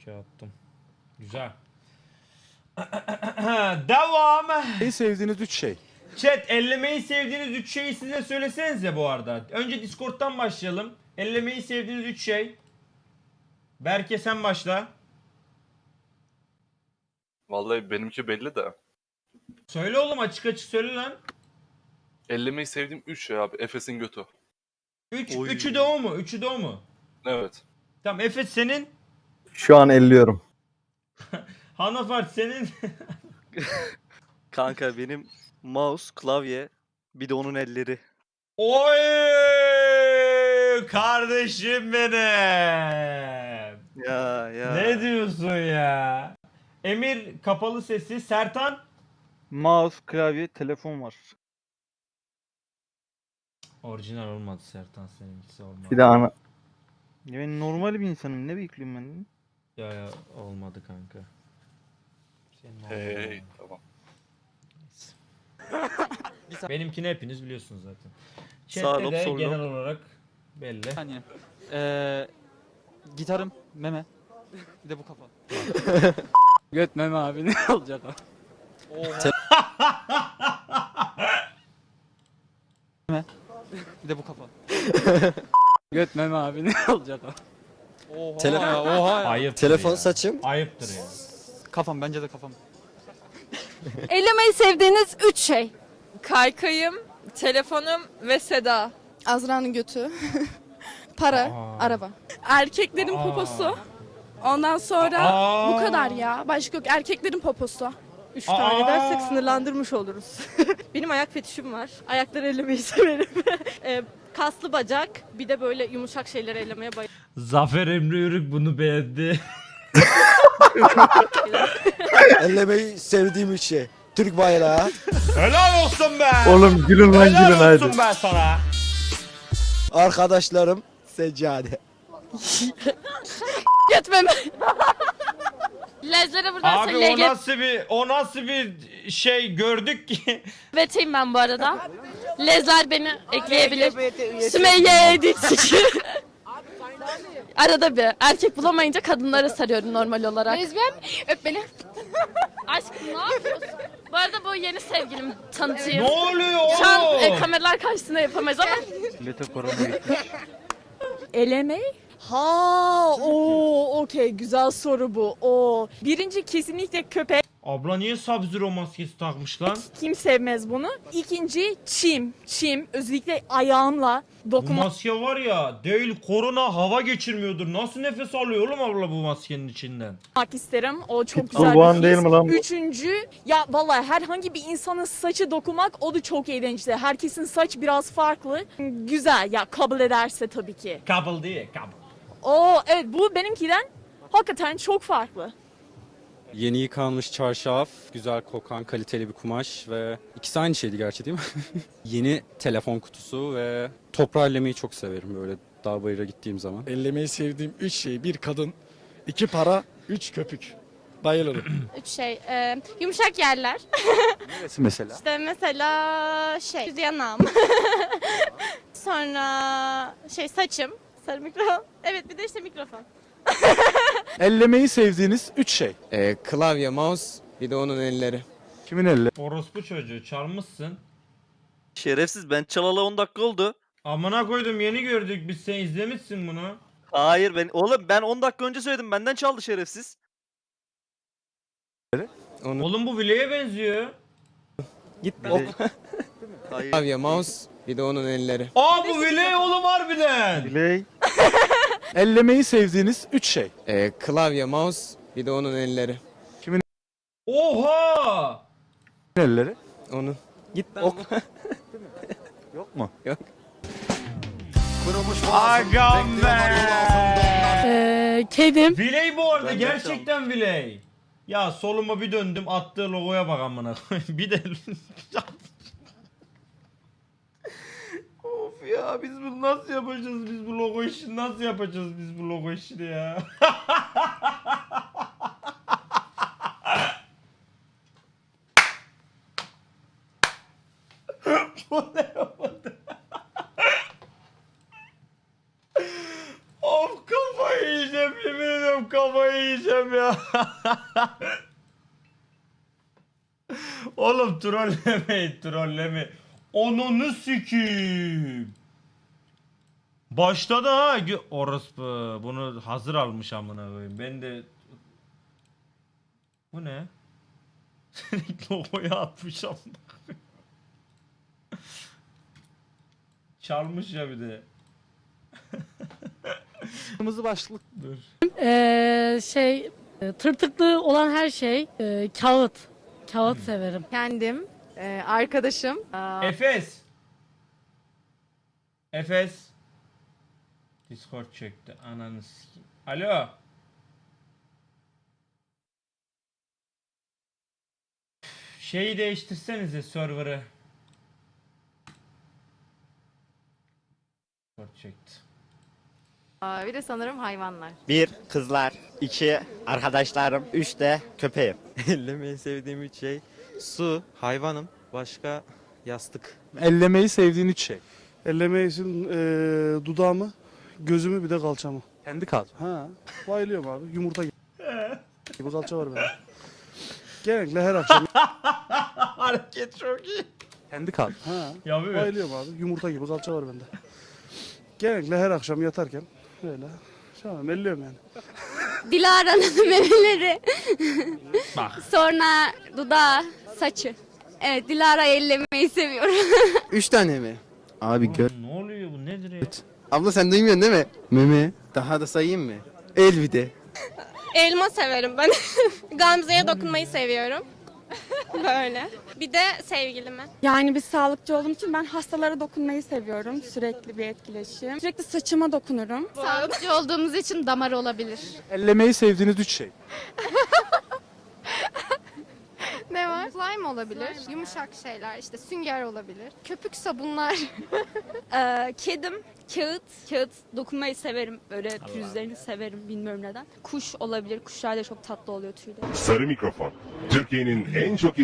2 attım. Güzel. Devam. En sevdiğiniz 3 şey. Chat ellemeyi sevdiğiniz 3 şeyi size söylesenize bu arada. Önce Discord'dan başlayalım. Ellemeyi sevdiğiniz 3 şey. Berke sen başla. Vallahi benimki belli de. Söyle oğlum açık açık söyle lan. Ellemeyi sevdiğim 3 şey abi. Efes'in götü. 3 Oy. üçü de o mu? Üçü de o mu? Evet. Tamam Efes senin. Şu an elliyorum. Hanafart senin. Kanka benim mouse, klavye, bir de onun elleri. Oy! Kardeşim benim. Ya ya. Ne diyorsun ya? Emir kapalı sesi. Sertan. Mouse, klavye, telefon var. Orijinal olmadı Sertan seninkisi olmadı. Bir de ana... Ya ben normal bir insanım. Ne bekliyorum ben? Ya ya olmadı kanka. Senin Hey, tamam. Benimkini hepiniz biliyorsunuz zaten. Sağ Chat'te lob, de sol genel lob. olarak belli. Hani eee gitarım meme. Bir de bu kafa. Göt meme abi ne olacak o? Meme. Bir de bu kafa. Göt meme abi ne olacak o? Oha Telefon- ya, oha ya. Ayıptır Telefon ya. saçım. Ayıptır ya. Kafam bence de kafam. Ellemeyi sevdiğiniz 3 şey. Kaykayım, telefonum ve Seda. Azra'nın götü. Para, Aa. araba. Erkeklerin Aa. poposu. Ondan sonra Aa. Bu kadar ya. Başka yok. Erkeklerin poposu. üç Aa. tane dersek sınırlandırmış oluruz. Benim ayak fetişim var. Ayakları ellemeyi severim. Ee, kaslı bacak, bir de böyle yumuşak şeyleri ellemeye bayılıyorum. Zafer Emre Yörük bunu beğendi. Ellemeyi sevdiğim 3 şey. Türk bayrağı. Helal olsun be. Oğlum gülün lan gülün Helal olsun be sana. Arkadaşlarım seccade. Gitmeme. Lezlere buradan Abi o nasıl bir o nasıl bir şey gördük ki. LGBT'yim ben bu arada. Lezler beni ekleyebilir. Sümeyye Edit. Arada bir. Erkek bulamayınca kadınlara sarıyorum normal olarak. Lezbiyen öp beni. Aşkım ne yapıyorsun? Bu arada bu yeni sevgilim tanıtayım. ne oluyor Şu an e, kameralar karşısında yapamayız ama. Millete korona. Eleme? Ha, o, okey güzel soru bu. O. Birinci kesinlikle köpek. Abla niye Sub-Zero maskesi takmış lan? Kim sevmez bunu? İkinci çim. Çim özellikle ayağımla Bu dokunmak maske var ya değil korona hava geçirmiyordur. Nasıl nefes alıyor oğlum abla bu maskenin içinden? isterim. O çok güzel bir değil his. mi lan bu? Üçüncü ya vallahi herhangi bir insanın saçı dokunmak o da çok eğlenceli. Herkesin saç biraz farklı. Güzel ya kabul ederse tabii ki. Couple değil couple. Oo evet bu benimkiden hakikaten çok farklı. Yeni yıkanmış çarşaf, güzel kokan kaliteli bir kumaş ve ikisi aynı şeydi gerçi değil mi? Yeni telefon kutusu ve toprağı ellemeyi çok severim böyle dağ bayıra gittiğim zaman. Ellemeyi sevdiğim 3 şey. Bir kadın, iki para, üç köpük. Bayılırım. Üç şey. e, yumuşak yerler. Neresi mesela? İşte mesela şey yanağım. Sonra şey saçım. Sarı mikrofon. Evet bir de işte mikrofon. Ellemeyi sevdiğiniz 3 şey. Ee, klavye, mouse, bir de onun elleri. Kimin elle? Orospu çocuğu çalmışsın. Şerefsiz ben çalalı 10 dakika oldu. Amına koydum yeni gördük biz sen izlemişsin bunu. Hayır ben oğlum ben 10 dakika önce söyledim benden çaldı şerefsiz. Oğlum bu Vile'ye benziyor. Git Hayır. Klavye, mouse, bir de onun elleri. Aa bu Vile oğlum harbiden. Biley. Ellemeyi sevdiğiniz 3 şey. Ee, klavye, mouse, bir de onun elleri. Oha. Kimin elleri? Onun. Git Yok mu? Agam be. Ee, kedim. Viley bu arada gerçekten Viley. Ya soluma bir döndüm attığı logoya bak amına koyayım. bir de Of ya biz bunu nasıl yapacağız biz bu logo işini nasıl yapacağız biz bu logo işini ya. bu ne oldu? of kafayı yiyeceğim yemin ediyorum kafayı yiyeceğim ya. Oğlum trollemeyin trolleme. Onunu sikiyim. Başladı ha. Gö- Orospu. Bunu hazır almış amına koyayım. Ben de... Bu ne? Logoya atmış amına koyayım. Çalmış ya bir de. Kırmızı başlık Dur. Ee, şey tırtıklı olan her şey e, kağıt. Kağıt severim. Kendim, e, arkadaşım. Efes. Efes. Discord çöktü. Ananı sikeyim. Alo. Şeyi değiştirsenize server'ı. Discord çöktü. bir de sanırım hayvanlar. Bir kızlar, iki arkadaşlarım, üç de köpeğim. Ellemeyi sevdiğim üç şey su, hayvanım, başka yastık. Ellemeyi sevdiğin üç şey. Ellemeyi dudağımı, gözümü bir de kalçamı. Kendi kalça. Ha, bayılıyorum abi. Yumurta gibi. gibi kalça var bende. Genellikle her akşam. Hareket çok iyi. Kendi kalça. Ha, Ya bir bayılıyorum abi. Yumurta gibi kalça var bende. Genellikle her akşam yatarken öyle. Tamam, elliyorum yani. Dilara'nın memeleri. Bak. Sonra dudağı, saçı. Evet, Dilara ellemeyi seviyorum. Üç tane mi? Abi gör. Ne oluyor bu nedir ya? Abla sen duymuyorsun değil mi? Meme. Daha da sayayım mı? El bir de. Elma severim ben. Gamze'ye dokunmayı seviyorum. Böyle. Bir de sevgilime. Yani bir sağlıkçı olduğum için ben hastalara dokunmayı seviyorum. Sürekli bir etkileşim. Sürekli saçıma dokunurum. Sağlıkçı olduğumuz için damar olabilir. Ellemeyi sevdiğiniz üç şey. Ne var? Slime olabilir. Yumuşak şeyler, işte sünger olabilir. Köpük sabunlar. Ee, kedim, kağıt. Kağıt dokunmayı severim. Böyle pürüzlerini severim bilmiyorum neden. Kuş olabilir. Kuşlar da çok tatlı oluyor tüyleri. Sarı Mikrofon. Türkiye'nin en çok